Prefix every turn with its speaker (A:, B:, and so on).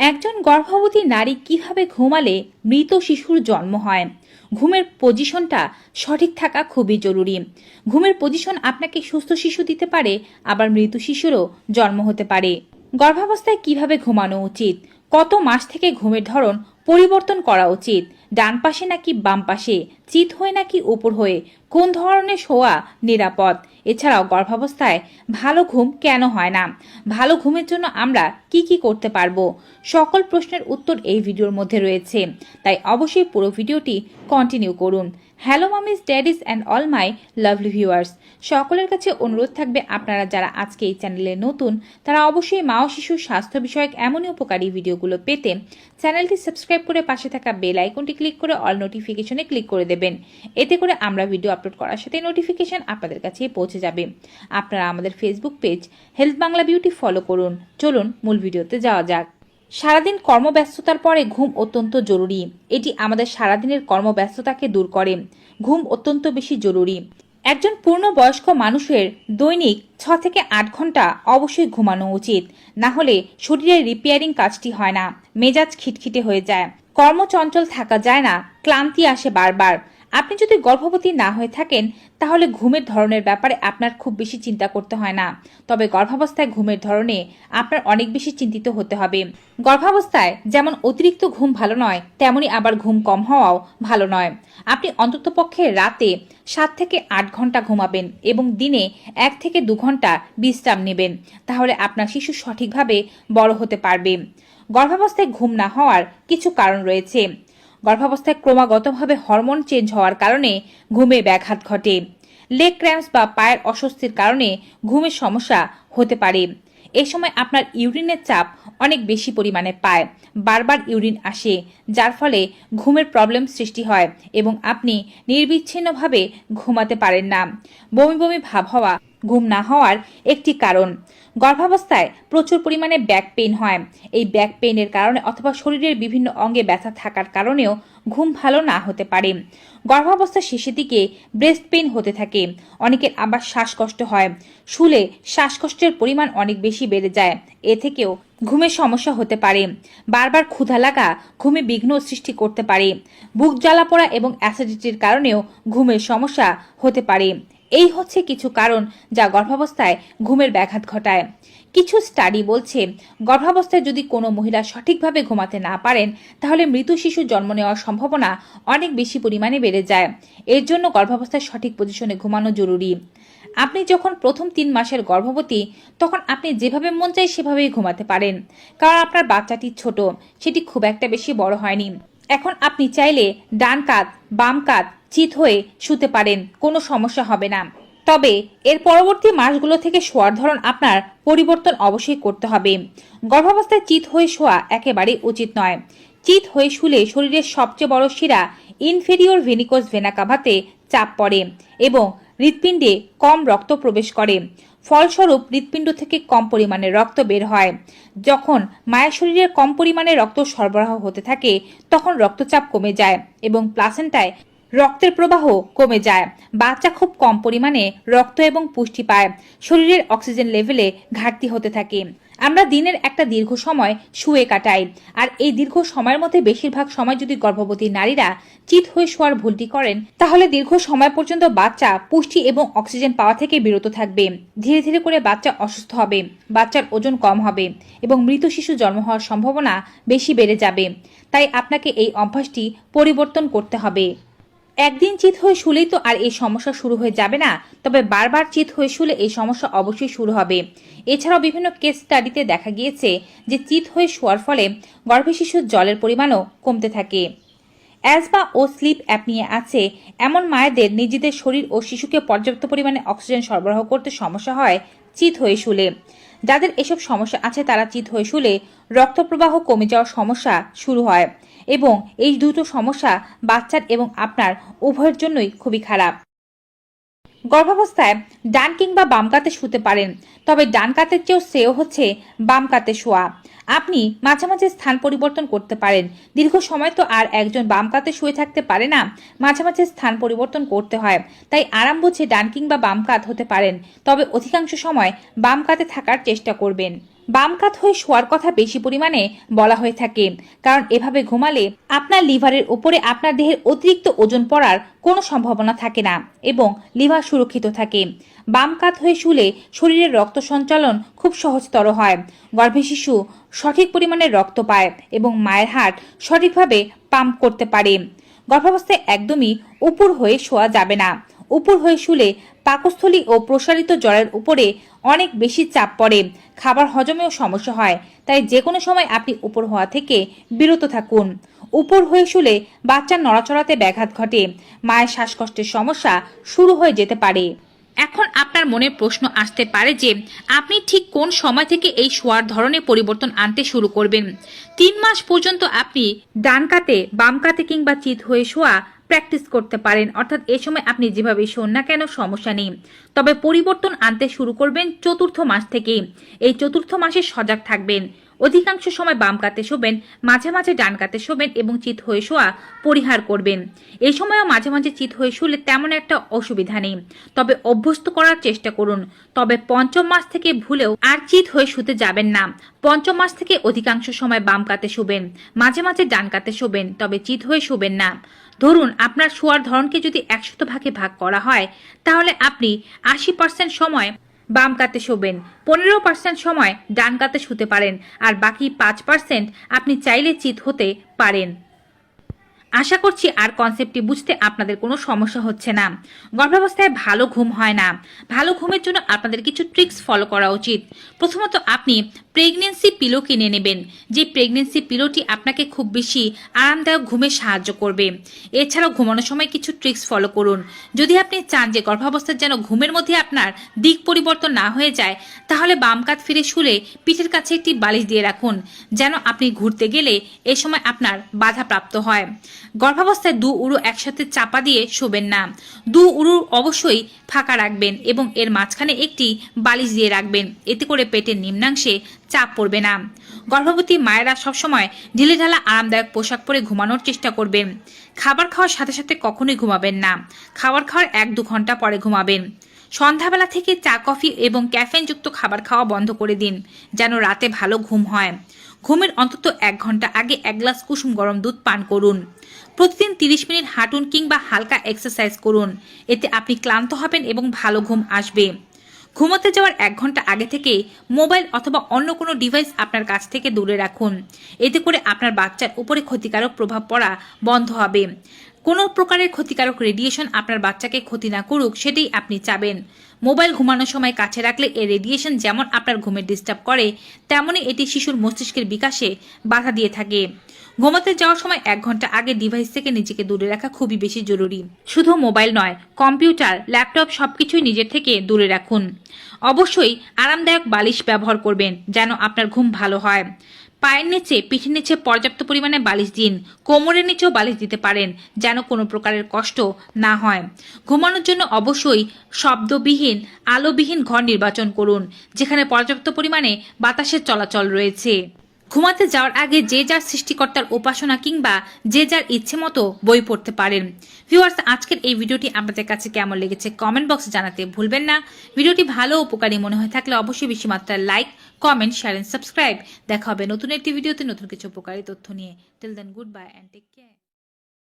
A: একজন গর্ভবতী নারী কীভাবে ঘুমালে মৃত শিশুর জন্ম হয়? ঘুমের পজিশনটা সঠিক থাকা খুবই জরুরি। ঘুমের পজিশন আপনাকে সুস্থ শিশু দিতে পারে, আবার মৃত শিশুরও জন্ম হতে পারে। গর্ভাবস্থায় কীভাবে ঘুমানো উচিত? কত মাস থেকে ঘুমের ধরন পরিবর্তন করা উচিত? ডান পাশে নাকি বাম পাশে? চিত হয়ে নাকি উপর হয়ে? কোন ধরনের শোয়া নিরাপদ? এছাড়াও গর্ভাবস্থায় ভালো ঘুম কেন হয় না? ভালো ঘুমের জন্য আমরা কি কি করতে পারব? সকল প্রশ্নের উত্তর এই ভিডিওর মধ্যে রয়েছে। তাই অবশ্যই পুরো ভিডিওটি কন্টিনিউ করুন। Hello mummies daddies and all my lovely viewers সকলের কাছে অনুরোধ থাকবে আপনারা যারা আজকে এই চ্যানেলে নতুন, তারা অবশ্যই মা ও শিশুর স্বাস্থ্য বিষয়ক এমনই উপকারী ভিডিওগুলো পেতে চ্যানেলটি সাবস্ক্রাইব করে পাশে থাকা বেল আইকনটি ক্লিক করে অল নোটিফিকেশনে ক্লিক করে দেবেন। এতে করে আমরা ভিডিও আপলোড করার সাথে নোটিফিকেশন আপনাদের কাছে পৌঁছে যাবে। আপনারা আমাদের Facebook page health Bangla beauty follow করুন। চলুন মূল ভিডিওতে যাওয়া যাক। সারাদিন কর্মব্যস্ততার পরে ঘুম অত্যন্ত জরুরি। এটি আমাদের সারাদিনের কর্মব্যস্ততাকে দূর করে। ঘুম অত্যন্ত বেশি জরুরি। একজন পূর্ণবয়স্ক মানুষের দৈনিক ছ থেকে আট ঘণ্টা অবশ্যই ঘুমানো উচিত। না হলে শরীরের রিপেয়ারিং কাজটি হয় না। মেজাজ খিটখিটে হয়ে যায়। কর্মচঞ্চল থাকা যায় না। ক্লান্তি আসে বারবার। আপনি যদি গর্ভবতী না হয়ে থাকেন, তাহলে ঘুমের ধরনের ব্যাপারে আপনার খুব বেশি চিন্তা করতে হয় না। তবে গর্ভাবস্থায় ঘুমের ধরনে আপনার অনেক বেশি চিন্তিত হতে হবে। গর্ভাবস্থায় যেমন অতিরিক্ত ঘুম ভালো নয়, তেমনি আবার ঘুম কম হওয়াও ভালো নয়। আপনি অন্ততপক্ষে রাতে সাত থেকে আট ঘণ্টা ঘুমাবেন এবং দিনে এক থেকে দু ঘণ্টা বিশ্রাম নেবেন। তাহলে আপনার শিশু সঠিকভাবে বড় হতে পারবে। গর্ভাবস্থায় ঘুম না হওয়ার কিছু কারণ রয়েছে। গর্ভাবস্থায় ক্রমাগতভাবে হরমোন চেঞ্জ হওয়ার কারণে ঘুমে ব্যাঘাত ঘটে। লেগ ক্র্যাম্পস বা পায়ের অস্বস্তির কারণে ঘুমের সমস্যা হতে পারে। এই সময় আপনার ইউরিনের চাপ অনেক বেশি পরিমাণে পায়। বারবার ইউরিন আসে, যার ফলে ঘুমের প্রবলেম সৃষ্টি হয় এবং আপনি নির্বিচ্ছিন্নভাবে ঘুমাতে পারেন না। বমি বমি ভাব হওয়া ঘুম না হওয়ার একটি কারণ। গর্ভাবস্থায় প্রচুর পরিমাণে ব্যাক পেইন হয়। এই ব্যাক পেইনের কারণে অথবা শরীরের বিভিন্ন অঙ্গে ব্যথা থাকার কারণেও ঘুম ভালো না হতে পারে। গর্ভাবস্থার শেষের দিকে ব্রেস্ট পেইন হতে থাকে। অনেকের আবার শ্বাসকষ্ট হয়। শুলে শ্বাসকষ্টের পরিমাণ অনেক বেশি বেড়ে যায়। এ থেকেও ঘুমের সমস্যা হতে পারে। বারবার ক্ষুধা লাগা ঘুমে বিঘ্ন সৃষ্টি করতে পারে। বুক জ্বালা পড়া এবং অ্যাসিডিটির কারণেও ঘুমের সমস্যা হতে পারে। এই হচ্ছে কিছু কারণ যা গর্ভাবস্থায় ঘুমের ব্যাঘাত ঘটায়। কিছু স্টাডি বলছে, গর্ভাবস্থায় যদি কোনো মহিলা সঠিকভাবে ঘুমাতে না পারেন, তাহলে মৃত শিশু জন্ম নেওয়ার সম্ভাবনা অনেক বেশি পরিমাণে বেড়ে যায়। এর জন্য গর্ভাবস্থায় সঠিক পজিশনে ঘুমানো জরুরি। আপনি যখন প্রথম তিন মাসের গর্ভবতী, তখন আপনি যেভাবে মন চাই সেভাবেই ঘুমাতে পারেন। কারণ আপনার বাচ্চাটি ছোট, সেটি খুব একটা বেশি বড় হয়নি। এখন আপনি চাইলে ডান কাত, বাম কাত চিত হয়ে শুতে পারেন, কোনো সমস্যা হবে না। তবে এর পরবর্তী মাসগুলো থেকে শোয়ার ধরন আপনার পরিবর্তন অবশ্যই করতে হবে। গর্ভাবস্থায় চিত হয়ে শোয়া একেবারেই উচিত নয়। চিত হয়ে শুলে শরীরের সবচেয়ে বড় শিরা ইনফেরিয়র ভেনিকোস ভেনাকাভাতে চাপ পড়ে এবং হৃৎপিণ্ডে কম রক্ত প্রবেশ করে। ফলস্বরূপ হৃৎপিণ্ড থেকে কম পরিমাণে রক্ত বের হয়। যখন মায়ের শরীরে কম পরিমাণে রক্ত সরবরাহ হতে থাকে, তখন রক্তচাপ কমে যায় এবং প্লাসেন্টায় রক্তের প্রবাহ কমে যায়। বাচ্চা খুব কম পরিমাণে রক্ত এবং পুষ্টি পায়। শরীরের অক্সিজেন লেভেলে ঘাটতি হতে থাকে। আমরা দিনের একটা দীর্ঘ সময় শুয়ে কাটাই। আর এই দীর্ঘ সময়ের মধ্যে বেশিরভাগ সময় যদি গর্ভবতী নারীরা চিত হয়ে শোয়ার ভুলটি করেন, তাহলে দীর্ঘ সময় পর্যন্ত বাচ্চা পুষ্টি এবং অক্সিজেন পাওয়া থেকে বিরত থাকবে। ধীরে ধীরে করে বাচ্চা অসুস্থ হবে, বাচ্চার ওজন কম হবে এবং মৃত শিশু জন্ম হওয়ার সম্ভাবনা বেশি বেড়ে যাবে। তাই আপনাকে এই অভ্যাসটি পরিবর্তন করতে হবে। একদিন চিত হয়ে শুলেই তো আর এই সমস্যা শুরু হয়ে যাবে না, তবে বারবার চিত হয়ে শুলে এই সমস্যা অবশ্যই শুরু হবে। এছাড়াও বিভিন্ন কেস স্টাডিতে দেখা গিয়েছে যে চিত হয়ে শোয়ার ফলে গর্ভে শিশুর জলের পরিমাণও কমতে থাকে। অ্যাজমা ও স্লিপ অ্যাপনিয়া আছে। এমন মায়েদের নিজেদের শরীর ও শিশুকে পর্যাপ্ত পরিমাণে অক্সিজেন সরবরাহ করতে সমস্যা হয় চিত হয়ে শুলে। যাদের এসব সমস্যা আছে তারা চিত হয়ে শুলে রক্তপ্রবাহ কমে যাওয়ার সমস্যা শুরু হয়। এবং এই দুটো সমস্যা বাচ্চার এবং আপনার উভয়ের জন্যই খুবই খারাপ। গর্ভাবস্থায় ডান কিংবা বাম কাতে শুতে পারেন, তবে ডান কাতের চেয়েও শ্রেয় হচ্ছে বাম কাতে শোয়া। আপনি মাঝে মাঝে স্থান পরিবর্তন করতে পারেন। দীর্ঘ সময় তো আর একজন বাম কাতে শুয়ে থাকতে পারে না, মাঝে মাঝে স্থান পরিবর্তন করতে হয়। তাই আরাম বুঝে ডান কিংবা বাম কাত হতে পারেন, তবে অধিকাংশ সময় বাম কাতে থাকার চেষ্টা করবেন। বাম কাত হয়ে শোয়ার কথা বেশি পরিমাণে বলা হয়ে থাকে। কারণ এভাবে ঘুমালে আপনার লিভারের উপরে আপনার দেহের অতিরিক্ত ওজন পড়ার কোনো সম্ভাবনা থাকে না এবং লিভার সুরক্ষিত থাকে। বাম কাত হয়ে শুলে শরীরের রক্ত সঞ্চালন খুব সহজতর হয়। গর্ভে শিশু সঠিক পরিমাণে রক্ত পায় এবং মায়ের হার্ট সঠিকভাবে পাম্প করতে পারে। গর্ভাবস্থায় একদমই উপর হয়ে শোয়া যাবে না। উপর হয়ে শুলে পাকস্থলী ও প্রসারিত জলের উপরে অনেক বেশি চাপ পড়ে। খাবার হজমেও সমস্যা হয়। তাই যে কোনো সময় আপনি উপর হওয়া থেকে বিরত থাকুন। উপর হয়ে শুলে বাচ্চার নড়াচড়াতে ব্যাঘাত ঘটে। মায়ের শ্বাসকষ্টের সমস্যা শুরু হয়ে যেতে পারে। এখন আপনার মনে প্রশ্ন আসতে পারে যে, আপনি ঠিক কোন সময় থেকে এই শোয়ার ধরনে পরিবর্তন আনতে শুরু করবেন? তিন মাস পর্যন্ত আপনি ডান কাতে, বাম কাতে কিংবা চিত হয়ে শোয়া প্র্যাকটিস করতে পারেন। অর্থাৎ এ সময় আপনি যেভাবে শোন না কেন, সমস্যা নেই। তবে পরিবর্তন আনতে শুরু করবেন চতুর্থ মাস থেকে এই চতুর্থ মাসে সজাগ থাকবেন। অধিকাংশ সময় বাম কাতে শোবেন, মাঝে মাঝে ডান কাতে শোবেন এবং চিত হয়ে শোয়া পরিহার করবেন। এই সময়ও মাঝে মাঝে চিত হয়ে শুলে তেমন একটা অসুবিধা নেই। তবে অভ্যস্ত করার চেষ্টা করুন। তবে পঞ্চম মাস থেকে ভুলেও আর চিত হয়ে শুতে যাবেন না। পঞ্চম মাস থেকে অধিকাংশ সময় বাম কাতে শোবেন, মাঝে মাঝে ডান কাতে শোবেন, তবে চিত হয়ে শোবেন না। ধরুন আপনার শোয়ার ধরনকে যদি একশত ভাগে ভাগ করা হয়, তাহলে আপনি আশি পার্সেন্ট সময় বাম কাতে শোবেন, পনেরো পার্সেন্ট সময় ডান কাতে শুতে পারেন, আর বাকি পাঁচ পার্সেন্ট আপনি চাইলে চিত হতে পারেন। আশা করছি আর কনসেপ্টটি বুঝতে আপনাদের কোনো সমস্যা হচ্ছে না। গর্ভাবস্থায় ভালো ঘুম হয় না। ভালো ঘুমের জন্য আপনাদের কিছু ট্রিক্স ফলো করা উচিত। প্রথমত আপনি প্রেগনেন্সি পিলো কিনে নেবেন। যে প্রেগনেন্সি পিলোটি আপনাকে খুব বেশি আরামদায়ক ঘুমে সাহায্য করবে। এছাড়াও ঘুমানোর সময় কিছু ট্রিক্স ফলো করুন। যদি আপনি চান যে গর্ভাবস্থার যেন ঘুমের মধ্যে আপনার দিক পরিবর্তন না হয়ে যায়, তাহলে বাম কাত ফিরে শুলে পিঠের কাছে একটি বালিশ দিয়ে রাখুন। যেন আপনি ঘুরতে গেলে এ সময় আপনার বাধা প্রাপ্ত হয়। গর্ভাবস্থায় দু উড়ু একসাথে চাপা দিয়ে শোবেন না। দু উড়ু অবশ্যই ফাঁকা রাখবেন এবং এর মাঝখানে একটি বালিশ দিয়ে রাখবেন। এতে করে পেটের নিম্নাংশে চাপ পড়বে না। গর্ভবতী মায়েরা সবসময় ঢিলেঢালা আরামদায়ক পোশাক পরে ঘুমানোর চেষ্টা করবেন। খাবার খাওয়ার সাথে সাথে কখনোই ঘুমাবেন না। খাবার খাওয়ার এক দু ঘণ্টা পরে ঘুমাবেন। সন্ধ্যাবেলা থেকে চা, কফি এবং ক্যাফেনযুক্ত খাবার খাওয়া বন্ধ করে দিন, যেন রাতে ভালো ঘুম হয়। ঘুমের অন্তত এক ঘণ্টা আগে এক গ্লাস কুসুম গরম দুধ পান করুন। প্রতিদিন তিরিশ মিনিট হাঁটুন কিংবা হালকা এক্সারসাইজ করুন। এতে আপনি ক্লান্ত হবেন এবং ভালো ঘুম আসবে। ঘুমোতে যাওয়ার এক ঘণ্টা আগে থেকে মোবাইল অথবা অন্য কোনো ডিভাইস আপনার কাছ থেকে দূরে রাখুন। এতে করে আপনার বাচ্চার উপরে ক্ষতিকারক প্রভাব পড়া বন্ধ হবে। কোনো প্রকারের ক্ষতিকারক রেডিয়েশন আপনার বাচ্চাকে ক্ষতি না করুক, সেটাই আপনি চাবেন। মোবাইল ঘুমানোর সময় কাছে রাখলে এই রেডিয়েশন যেমন আপনার ঘুমে ডিস্টার্ব করে, তেমনই এটি শিশুর মস্তিষ্কের বিকাশে বাধা দিয়ে থাকে। ঘুমাতে যাওয়ার সময় এক ঘণ্টা আগে ডিভাইস থেকে নিজেকে দূরে রাখা খুবই বেশি জরুরি। শুধু মোবাইল নয় কম্পিউটার ল্যাপটপ সবকিছুই নিজের থেকে দূরে রাখুন। অবশ্যই আরামদায়ক বালিশ ব্যবহার করবেন যেন আপনার ঘুম ভালো হয়। পায়ের নিচে, পিঠের নিচে পর্যাপ্ত পরিমাণে বালিশ দিন। কোমরের নিচেও বালিশ দিতে পারেন, যেন কোনো প্রকারের কষ্ট না হয়। ঘুমানোর জন্য অবশ্যই শব্দবিহীন, আলোবিহীন ঘর নির্বাচন করুন, যেখানে পর্যাপ্ত পরিমাণে বাতাসের চলাচল রয়েছে। ঘুমাতে যাওয়ার আগে যে যার সৃষ্টিকর্তার উপাসনা কিংবা যে যার ইচ্ছে মতো বই পড়তে পারেন। ভিউয়ার্স আজকের এই ভিডিওটি আপনাদের কাছে কেমন লেগেছে কমেন্ট বক্সে জানাতে ভুলবেন না। ভিডিওটি ভালো উপকারী মনে হয়ে থাকলে অবশ্যই বেশি মাত্রায় লাইক কমেন্ট শেয়ার সাবস্ক্রাইব দেখা হবে নতুন একটি ভিডিওতে নতুন কিছু উপকারী তথ্য নিয়ে। Till then good bye and take care